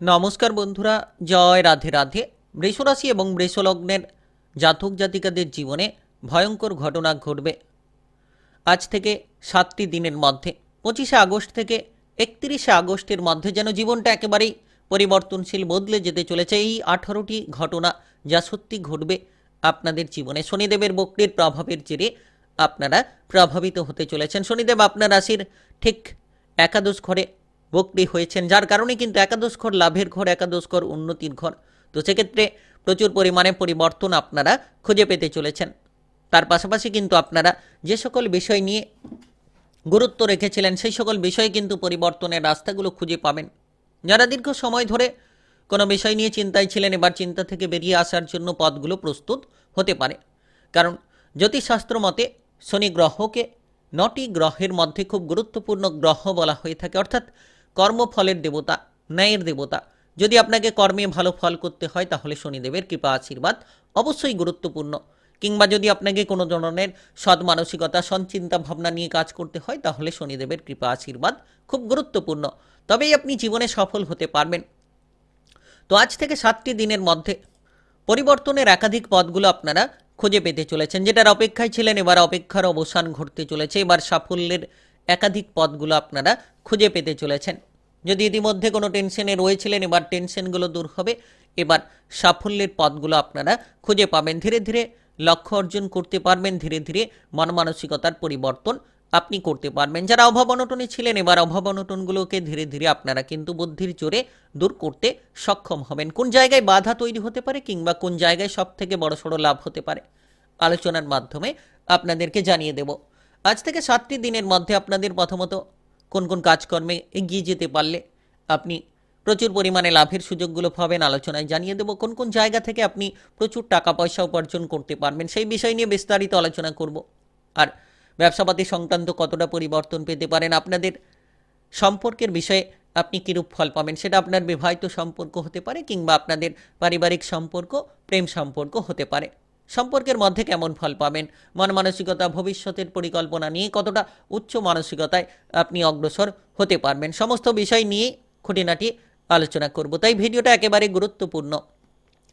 নমস্কার বন্ধুরা, জয় রাধে রাধে। বৃষরাশি এবং বৃষলগ্নের জাতক জাতিকাদের জীবনে ভয়ঙ্কর ঘটনা ঘটবে আজ থেকে সাতটি দিনের মধ্যে। পঁচিশে আগস্ট থেকে একত্রিশে আগস্টের মধ্যে যেন জীবনটা একেবারেই পরিবর্তনশীল, বদলে যেতে চলেছে এই আঠারোটি ঘটনা যা সত্যি ঘটবে আপনাদের জীবনে। শনিদেবের বক্রির প্রভাবের জেরে আপনারা প্রভাবিত হতে চলেছেন। শনিদেব আপনার রাশির ঠিক একাদশ ঘরে বক্রি হয়েছেন, যার কারণে কিন্তু একাদশ ঘর, লাভের ঘর, একাদশ ঘর, উন্নতির ঘর। তো সেক্ষেত্রে প্রচুর পরিমাণে পরিবর্তন আপনারা খুঁজে পেতে চলেছেন। তার পাশাপাশি কিন্তু আপনারা যে সকল বিষয় নিয়ে গুরুত্ব রেখেছিলেন, সেই সকল বিষয়ে কিন্তু পরিবর্তনের রাস্তাগুলো খুঁজে পাবেন। যারা দীর্ঘ সময় ধরে কোনো বিষয় নিয়ে চিন্তায় ছিলেন, এবার চিন্তা থেকে বেরিয়ে আসার জন্য পথগুলো প্রস্তুত হতে পারে। কারণ জ্যোতিষশাস্ত্র মতে শনি গ্রহকে নটি গ্রহের মধ্যে খুব গুরুত্বপূর্ণ গ্রহ বলা হয়ে থাকে। অর্থাৎ কর্মফলের দেবতা, ন্যায়ের দেবতা। যদি আপনাকে কর্মে ভালো ফল করতে হয়, তাহলে শনিদেবের কৃপা আশীর্বাদ অবশ্যই গুরুত্বপূর্ণ। কিংবা যদি আপনাকে কোনো ধরনের সৎ মানসিকতা, সঞ্চিন্তা ভাবনা নিয়ে কাজ করতে হয়, তাহলে শনিদেবের কৃপা আশীর্বাদ খুব গুরুত্বপূর্ণ। তবেই আপনি জীবনে সফল হতে পারবেন। তো আজ থেকে সাতটি দিনের মধ্যে পরিবর্তনের একাধিক পথগুলো আপনারা খুঁজে পেতে চলেছেন, যেটার অপেক্ষায় ছিলেন, এবার অপেক্ষার অবসান ঘটতে চলেছে, এবার সাফল্যের একাধিক পদগুলো আপনারা খুঁজে পেতে চলেছেন। যদি ইতিমধ্যে কোনো টেনশনে রয়েছিলেন, এবার টেনশনগুলো দূর হবে। এবার সাফল্যের পদগুলো আপনারা খুঁজে পাবেন। ধীরে ধীরে লক্ষ্য অর্জন করতে পারবেন, ধীরে ধীরে মন মানসিকতার পরিবর্তন আপনি করতে পারবেন। যারা অভাব অনটনে ছিলেন, এবার অভাব অনটনগুলোকে ধীরে ধীরে আপনারা কিন্তু বুদ্ধির জোরে দূর করতে সক্ষম হবেন। কোন জায়গায় বাধা তৈরি হতে পারে কিংবা কোন জায়গায় সব থেকে বড় সড়ো লাভ হতে পারে? আলোচনার মাধ্যমে আপনাদেরকে জানিয়ে দেব। আজ থেকে সাতটি দিনের মধ্যে আপনাদের প্রথমত কোন কোন কাজকর্মে এগিয়ে যেতে পারলে আপনি প্রচুর পরিমাণে লাভের সুযোগগুলো পাবেন আলোচনায় জানিয়ে দেব কোন কোন জায়গা থেকে আপনি প্রচুর টাকা পয়সা উপার্জন করতে পারবেন, সেই বিষয় নিয়ে বিস্তারিত আলোচনা করব। আর ব্যবসাপাতি সংক্রান্ত কতটা পরিবর্তন পেতে পারেন, আপনাদের সম্পর্কের বিষয়ে আপনি কীরূপ ফল পাবেন সেটা আপনার বিবাহিত সম্পর্ক হতে পারে কিংবা আপনাদের পারিবারিক সম্পর্ক, প্রেম সম্পর্ক হতে পারে। সম্পর্কের মধ্যে কেমন ফল পাবেন? মন মানসিকতা, ভবিষ্যতের পরিকল্পনা নিয়ে কতটা উচ্চ মানসিকতায় আপনি অগ্রসর হতে পারবেন? সমস্ত বিষয় নিয়ে খুঁটিনাটি আলোচনা করব। তাই ভিডিওটা একেবারে গুরুত্বপূর্ণ।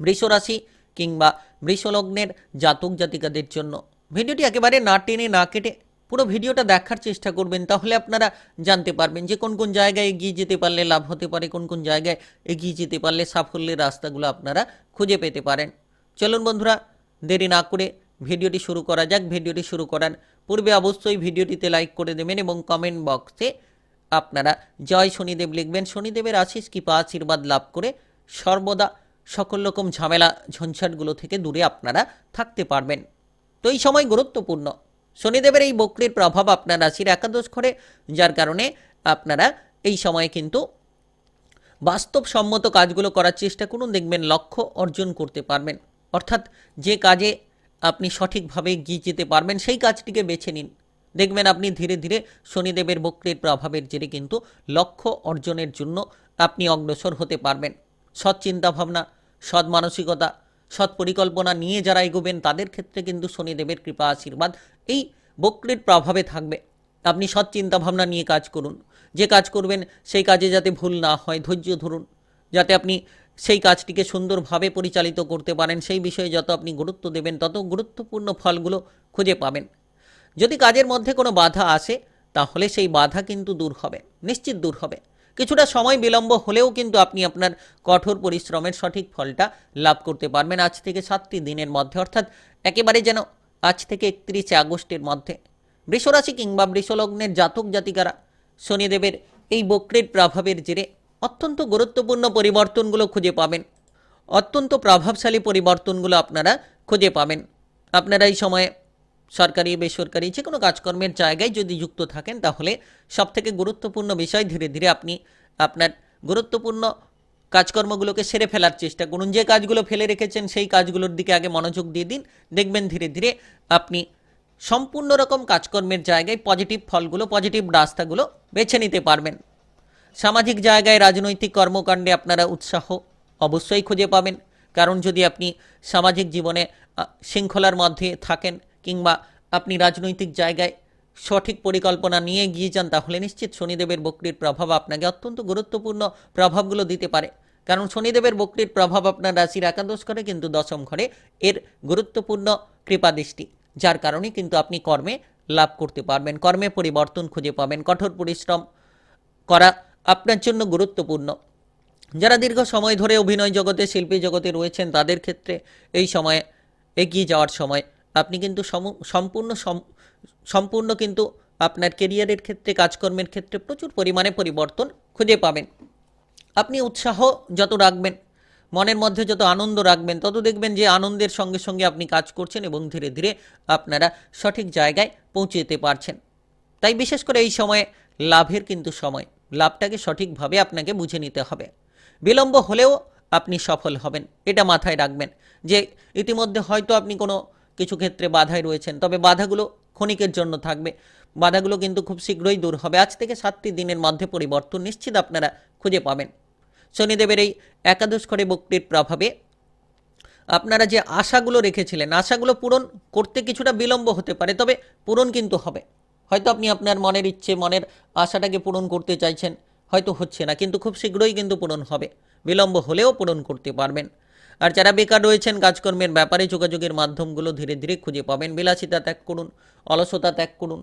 বৃষরাশি কিংবা বৃষলগ্নের জাতক জাতিকাদের জন্য। ভিডিওটি একেবারে না টেনে, না কেটে পুরো ভিডিওটা দেখার চেষ্টা করবেন। তাহলে আপনারা জানতে পারবেন যে কোন কোন জায়গায় এগিয়ে যেতে পারলে লাভ হতে পারে, কোন কোন জায়গায় এগিয়ে যেতে পারলে সাফল্যের রাস্তাগুলো আপনারা খুঁজে পেতে পারেন। চলুন বন্ধুরা দেরি না করে ভিডিওটি শুরু করা যাক। ভিডিওটি শুরু করার পূর্বে অবশ্যই ভিডিওটিতে লাইক করে দেবেন এবং কমেন্ট বক্সে আপনারা জয় শনিদেব লিখবেন। শনিদেবের আশিস কৃপা আশীর্বাদ লাভ করে সর্বদা সকল রকম ঝামেলা, ঝঞ্ঝাটগুলো থেকে দূরে আপনারা থাকতে পারবেন। তো এই সময় গুরুত্বপূর্ণ, শনিদেবের এই বক্রির প্রভাব আপনার রাশির একাদশ ঘরে, যার কারণে আপনারা এই সময়ে কিন্তু বাস্তবসম্মত কাজগুলো করার চেষ্টা করুন। দেখবেন লক্ষ্য অর্জন করতে পারবেন। অর্থাৎ যে কাজে আপনি সঠিকভাবে গিয়ে যেতে পারবেন, সেই কাজটিকে বেছে নিন। দেখবেন আপনি ধীরে ধীরে শনিদেবের বক্রের প্রভাবের জেরে কিন্তু লক্ষ্য অর্জনের জন্য আপনি অগ্রসর হতে পারবেন। সৎ চিন্তাভাবনা, সৎ মানসিকতা, সৎ পরিকল্পনা নিয়ে যারা এগোবেন, তাদের ক্ষেত্রে কিন্তু শনিদেবের কৃপা, আশীর্বাদ এই বক্রের প্রভাবে থাকবে। আপনি সৎ চিন্তাভাবনা নিয়ে কাজ করুন। যে কাজ করবেন, সেই কাজে যাতে ভুল না হয়, ধৈর্য ধরুন। যাতে আপনি সেই কাজটিকে সুন্দরভাবে পরিচালিত করতে পারেন। সেই বিষয়ে যত আপনি গুরুত্ব দেবেন, তত গুরুত্বপূর্ণ ফলগুলো খুঁজে পাবেন। যদি কাজের মধ্যে কোনো বাধা আসে, তাহলে সেই বাধা কিন্তু দূর হবে, নিশ্চিত দূর হবে। কিছুটা সময় বিলম্ব হলেও কিন্তু আপনি আপনার কঠোর পরিশ্রমের সঠিক ফলটা লাভ করতে পারবেন আজ থেকে সাতটি দিনের মধ্যে। অর্থাৎ একেবারে যেন আজ থেকে একত্রিশে আগস্টের মধ্যে। বৃষরাশি কিংবা বৃষলগ্নের জাতক জাতিকারা শনিদেবের এই বক্রের প্রভাবের জেরে অত্যন্ত গুরুত্বপূর্ণ পরিবর্তনগুলো খুঁজে পাবেন। অত্যন্ত প্রভাবশালী পরিবর্তনগুলো আপনারা খুঁজে পাবেন। আপনারা এই সময়ে সরকারি, বেসরকারি যে কোনো কাজকর্মের জায়গায় যদি যুক্ত থাকেন, তাহলে সবথেকে গুরুত্বপূর্ণ বিষয় ধীরে ধীরে আপনি আপনার গুরুত্বপূর্ণ কাজকর্মগুলোকে সেরে ফেলার চেষ্টা করুন। যে কাজগুলো ফেলে রেখেছেন, সেই কাজগুলোর দিকে আগে মনোযোগ দিয়ে দিন। দেখবেন ধীরে ধীরে আপনি সম্পূর্ণ রকম কাজকর্মের জায়গায় পজিটিভ ফলগুলো, পজিটিভ রাস্তাগুলো বেছে নিতে পারবেন। সামাজিক জায়গায় রাজনৈতিক কর্মকাণ্ডে আপনারা উৎসাহ অবশ্যই খুঁজে পাবেন। কারণ যদি আপনি সামাজিক জীবনে শৃঙ্খলার মধ্যে থাকেন কিংবা আপনি রাজনৈতিক জায়গায় সঠিক পরিকল্পনা নিয়ে গিয়ে যান, তাহলে নিশ্চিত শনিদেবের বক্রির প্রভাব আপনাকে অত্যন্ত গুরুত্বপূর্ণ প্রভাবগুলো দিতে পারে। কারণ শনিদেবের বক্রির প্রভাব আপনার রাশির একাদশ ঘরে কিন্তু দশম ঘরে এর গুরুত্বপূর্ণ কৃপাদৃষ্টি, যার কারণে কিন্তু আপনি কর্মে লাভ করতে পারবেন, কর্মে পরিবর্তন খুঁজে পাবেন, কঠোর পরিশ্রম করা আপনার জন্য গুরুত্বপূর্ণ। যারা দীর্ঘ সময় ধরে অভিনয় জগতে, শিল্পী জগতে রয়েছেন, তাদের ক্ষেত্রে এই সময়ে এগিয়ে যাওয়ার সময় আপনি কিন্তু সম- সম্পূর্ণ সম- সম্পূর্ণ কিন্তু আপনার কেরিয়ারের ক্ষেত্রে, কাজকর্মের ক্ষেত্রে প্রচুর পরিমাণে পরিবর্তন খুঁজে পাবেন। আপনি উৎসাহ যত রাখবেন, মনের মধ্যে যত আনন্দ রাখবেন, তত দেখবেন যে আনন্দের সঙ্গে সঙ্গে আপনি কাজ করছেন এবং ধীরে ধীরে আপনারা সঠিক জায়গায় পৌঁছে যেতে পারছেন। তাই বিশেষ করে এই সময়ে লাভের কিন্তু সময়। লাভটাকে সঠিকভাবে আপনাকে বুঝে নিতে হবে। বিলম্ব হলেও আপনি সফল হবেন। এটা মাথায় রাখবেন যে ইতিমধ্যে হয়তো আপনি কোনো কিছু ক্ষেত্রে বাধায় রয়েছেন, তবে বাধাগুলো ক্ষণিকের জন্য থাকবে। বাধাগুলো কিন্তু খুব শীঘ্রই দূর হবে। আজ থেকে সাতটি দিনের মধ্যে পরিবর্তন নিশ্চিত আপনারা খুঁজে পাবেন। শনিদেবের এই একাদশ করে বক্তির প্রভাবে আপনারা যে আশাগুলো রেখেছিলেন, আশাগুলো পূরণ করতে কিছুটা বিলম্ব হতে পারে, তবে পূরণ কিন্তু হবে। হয়তো আপনি আপনার মনের ইচ্ছে, মনের আশাটাকে পূরণ করতে চাইছেন, হয়তো হচ্ছে না, কিন্তু খুব শীঘ্রই কিন্তু পূরণ হবে। বিলম্ব হলেও পূরণ করতে পারবেন। আর যারা বেকার রয়েছেন, কাজকর্মের ব্যাপারে যোগাযোগের মাধ্যমগুলো ধীরে ধীরে খুঁজে পাবেন। বিলাসিতা ত্যাগ করুন, অলসতা ত্যাগ করুন।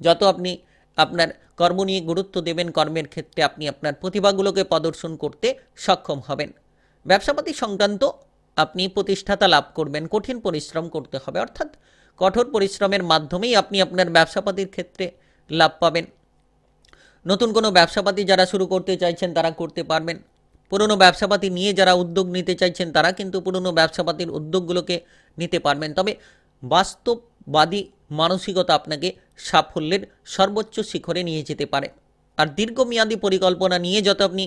যত আপনি আপনার কর্ম নিয়ে গুরুত্ব দেবেন, কর্মের ক্ষেত্রে আপনি আপনার প্রতিভাগুলোকে প্রদর্শন করতে সক্ষম হবেন। ব্যবসাপাতি সংক্রান্ত আপনি প্রতিষ্ঠাতা লাভ করবেন, কঠিন পরিশ্রম করতে হবে। অর্থাৎ কঠোর পরিশ্রমের মাধ্যমেই আপনি আপনার ব্যবসাপাতির ক্ষেত্রে লাভ পাবেন। নতুন কোনো ব্যবসাপাতি যারা শুরু করতে চাইছেন তারা করতে পারবেন। পুরনো ব্যবসাপাতি নিয়ে যারা উদ্যোগ নিতে চাইছেন তারা কিন্তু পুরনো ব্যবসাপাতির উদ্যোগগুলোকে নিতে পারবেন। তবে বাস্তববাদী মানসিকতা আপনাকে সাফল্যের সর্বোচ্চ শিখরে নিয়ে যেতে পারে। আর দীর্ঘমেয়াদী পরিকল্পনা নিয়ে যত আপনি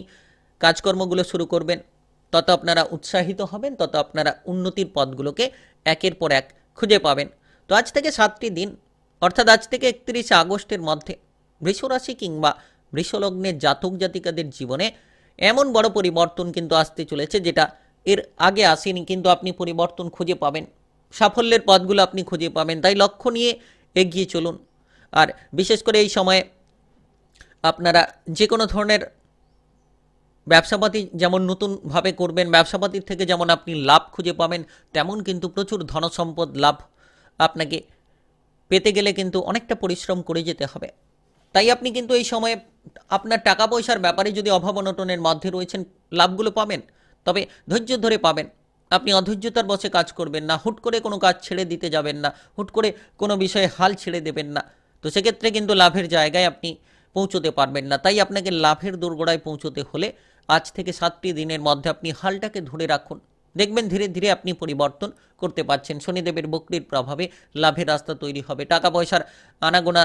কাজকর্মগুলো শুরু করবেন, তত আপনারা উৎসাহিত হবেন, তত আপনারা উন্নতির পথগুলোকে একের পর এক খুঁজে পাবেন। তো আজ থেকে সাতটি দিন, অর্থাৎ আজ থেকে একত্রিশে আগস্টের মধ্যে বৃষরাশি কিংবা বৃষলগ্নের জাতক জাতিকাদের জীবনে এমন বড় পরিবর্তন কিন্তু আসতে চলেছে যেটা এর আগে আসেনি কিন্তু আপনি পরিবর্তন খুঁজে পাবেন। সাফল্যের পথগুলো আপনি খুঁজে পাবেন। তাই লক্ষ্য নিয়ে এগিয়ে চলুন। আর বিশেষ করে এই সময়ে আপনারা যে কোনো ধরনের ব্যবসাপাতি যেমন নতুনভাবে করবেন, ব্যবসাপাতির থেকে যেমন আপনি লাভ খুঁজে পাবেন, তেমন কিন্তু প্রচুর ধনসম্পদ লাভ আপনাকে পেতে গেলে কিন্তু অনেকটা পরিশ্রম করে যেতে হবে। তাই আপনি কিন্তু এই সময়ে আপনার টাকা পয়সার ব্যাপারে যদি অভাব অনটনের মধ্যে রয়েছেন, লাভগুলো পাবেন। তবে ধৈর্য ধরে পাবেন। আপনি অধৈর্যতার বসে কাজ করবেন না, হুট করে কোনো কাজ ছেড়ে দিতে যাবেন না, হুট করে কোনো বিষয়ে হাল ছেড়ে দেবেন না। তো সেক্ষেত্রে কিন্তু লাভের জায়গায় আপনি পৌঁছতে পারবেন না। তাই আপনাকে লাভের দোরগোড়ায় পৌঁছতে হলে আজ থেকে সাতটি দিনের মধ্যে আপনি হালটাকে ধরে রাখুন। দেখবেন ধীরে ধীরে আপনি পরিবর্তন করতে পারছেন। শনিদেবের বকরির প্রভাবে লাভের রাস্তা তৈরি হবে টাকা পয়সার আনাগোনা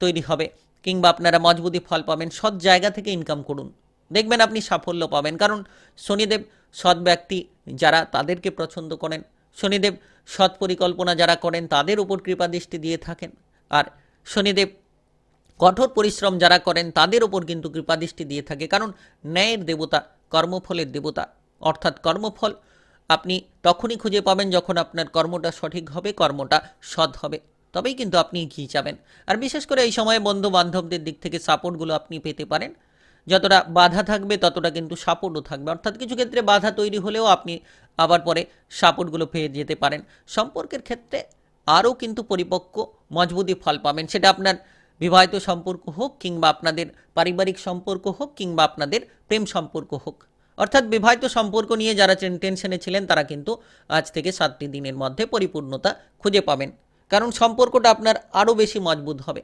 তৈরি হবে, কিংবা আপনারা মজবুতি ফল পাবেন, সৎ জায়গা থেকে ইনকাম করুন। দেখবেন আপনি সাফল্য পাবেন, কারণ শনিদেব সৎ ব্যক্তি যারা, তাদেরকে পছন্দ করেন। শনিদেব সৎ পরিকল্পনা যারা করেন, তাদের উপর কৃপাদৃষ্টি দিয়ে থাকেন। আর শনিদেব কঠোর পরিশ্রম যারা করেন, তাদের ওপর কিন্তু কৃপাদৃষ্টি দিয়ে থাকে, কারণ ন্যায়ের দেবতা, কর্মফলের দেবতা, অর্থাৎ কর্মফল আপনি তখনই খুঁজে পাবেন যখন আপনার কর্মটা সঠিক হবে, কর্মটা সৎ হবে। তবেই কিন্তু আপনি এগিয়ে যাবেন। আর বিশেষ করে এই সময়ে বন্ধু বান্ধবদের দিক থেকে সাপোর্টগুলো আপনি পেতে পারেন। যতটা বাধা থাকবে, ততটা কিন্তু সাপোর্টও থাকবে। অর্থাৎ কিছু ক্ষেত্রে বাধা তৈরি হলেও আপনি আবার পরে সাপোর্টগুলো পেয়ে যেতে পারেন। সম্পর্কের ক্ষেত্রে আরও কিন্তু পরিপক্ক মজবুতি ফল পাবেন। সেটা আপনার বিবাহিত সম্পর্ক হোক কিংবা আপনাদের পারিবারিক সম্পর্ক হোক কিংবা আপনাদের প্রেম সম্পর্ক হোক। অর্থাৎ বিবাহিত সম্পর্ক নিয়ে যারা টেন- টেনশনে ছিলেন, তারা কিন্তু আজ থেকে সাতটি দিনের মধ্যে পরিপূর্ণতা খুঁজে পাবেন। কারণ সম্পর্কটা আপনার আরও বেশি মজবুত হবে।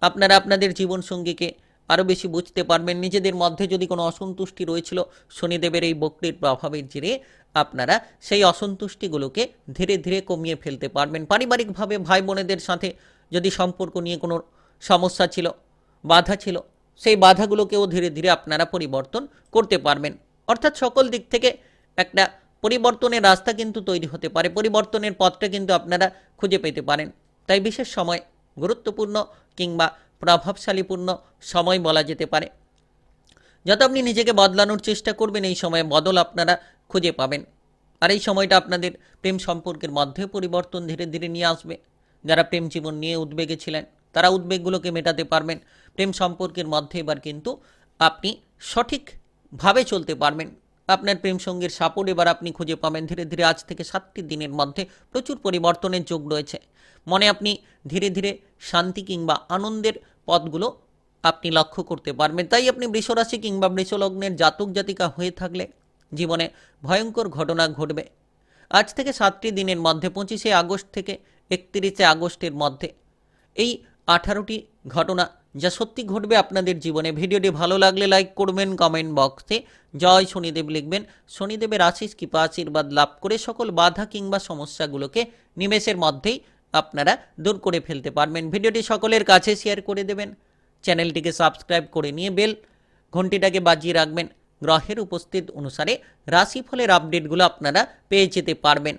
আপনারা আপনাদের জীবনসঙ্গীকে আরও বেশি বুঝতে পারবেন। নিজেদের মধ্যে যদি কোনো অসন্তুষ্টি রয়েছিল, শনিদেবের এই বক্রির প্রভাবের জেরে আপনারা সেই অসন্তুষ্টিগুলোকে ধীরে ধীরে কমিয়ে ফেলতে পারবেন। পারিবারিকভাবে ভাই বোনেদের সাথে যদি সম্পর্ক নিয়ে কোনো সমস্যা ছিল, বাধা ছিল, সেই বাধাগুলোকেও ধীরে ধীরে আপনারা পরিবর্তন করতে পারবেন। অর্থাৎ সকল দিক থেকে একটা পরিবর্তনের রাস্তা কিন্তু তৈরি হতে পারে, পরিবর্তনের পথটা কিন্তু আপনারা খুঁজে পেতে পারেন। তাই বিশেষ সময় গুরুত্বপূর্ণ কিংবা প্রভাবশালীপূর্ণ সময় বলা যেতে পারে। যত আপনি নিজেকে বদলানোর চেষ্টা করবেন, এই সময়ে বদল আপনারা খুঁজে পাবেন। আর এই সময়টা আপনাদের প্রেম সম্পর্কের মধ্যে পরিবর্তন ধীরে ধীরে নিয়ে আসবে। যারা প্রেম জীবন নিয়ে উদ্বেগে ছিলেন, তারা উদ্বেগগুলোকে মেটাতে পারবেন। প্রেম সম্পর্কের মধ্যে এবার কিন্তু আপনি সঠিকভাবে চলতে পারবেন। আপনার প্রেম সঙ্গীর সাপোর্ট এবার আপনি খুঁজে পাবেন। ধীরে ধীরে আজ থেকে সাতটি দিনের মধ্যে প্রচুর পরিবর্তনের যোগ রয়েছে। মনে আপনি ধীরে ধীরে শান্তি কিংবা আনন্দের পথগুলো আপনি লক্ষ্য করতে পারবেন। তাই আপনি বৃষরাশি কিংবা বৃষলগ্নের জাতক জাতিকা হয়ে থাকলে জীবনে ভয়ঙ্কর ঘটনা ঘটবে। আজ থেকে সাতটি দিনের মধ্যে, পঁচিশে আগস্ট থেকে একত্রিশে আগস্টের মধ্যে এই আঠারোটি ঘটনা যা সত্যি ঘটবে আপনাদের জীবনে। ভিডিওটি ভালো লাগলে লাইক করবেন, কমেন্ট বক্সে। জয় শনিদেব লিখবেন, শনিদেবের আশিস কৃপা আশীর্বাদ লাভ করে সকল বাধা কিংবা সমস্যাগুলোকে নিমেষের মধ্যেই আপনারা দূর করে ফেলতে পারবেন। ভিডিওটি সকলের কাছে শেয়ার করে দেবেন। চ্যানেলটিকে সাবস্ক্রাইব করে নিয়ে বেল ঘন্টিটাকে বাজিয়ে রাখবেন। গ্রহের উপস্থিত অনুসারে রাশিফলের আপডেটগুলো আপনারা পেয়ে যেতে পারবেন।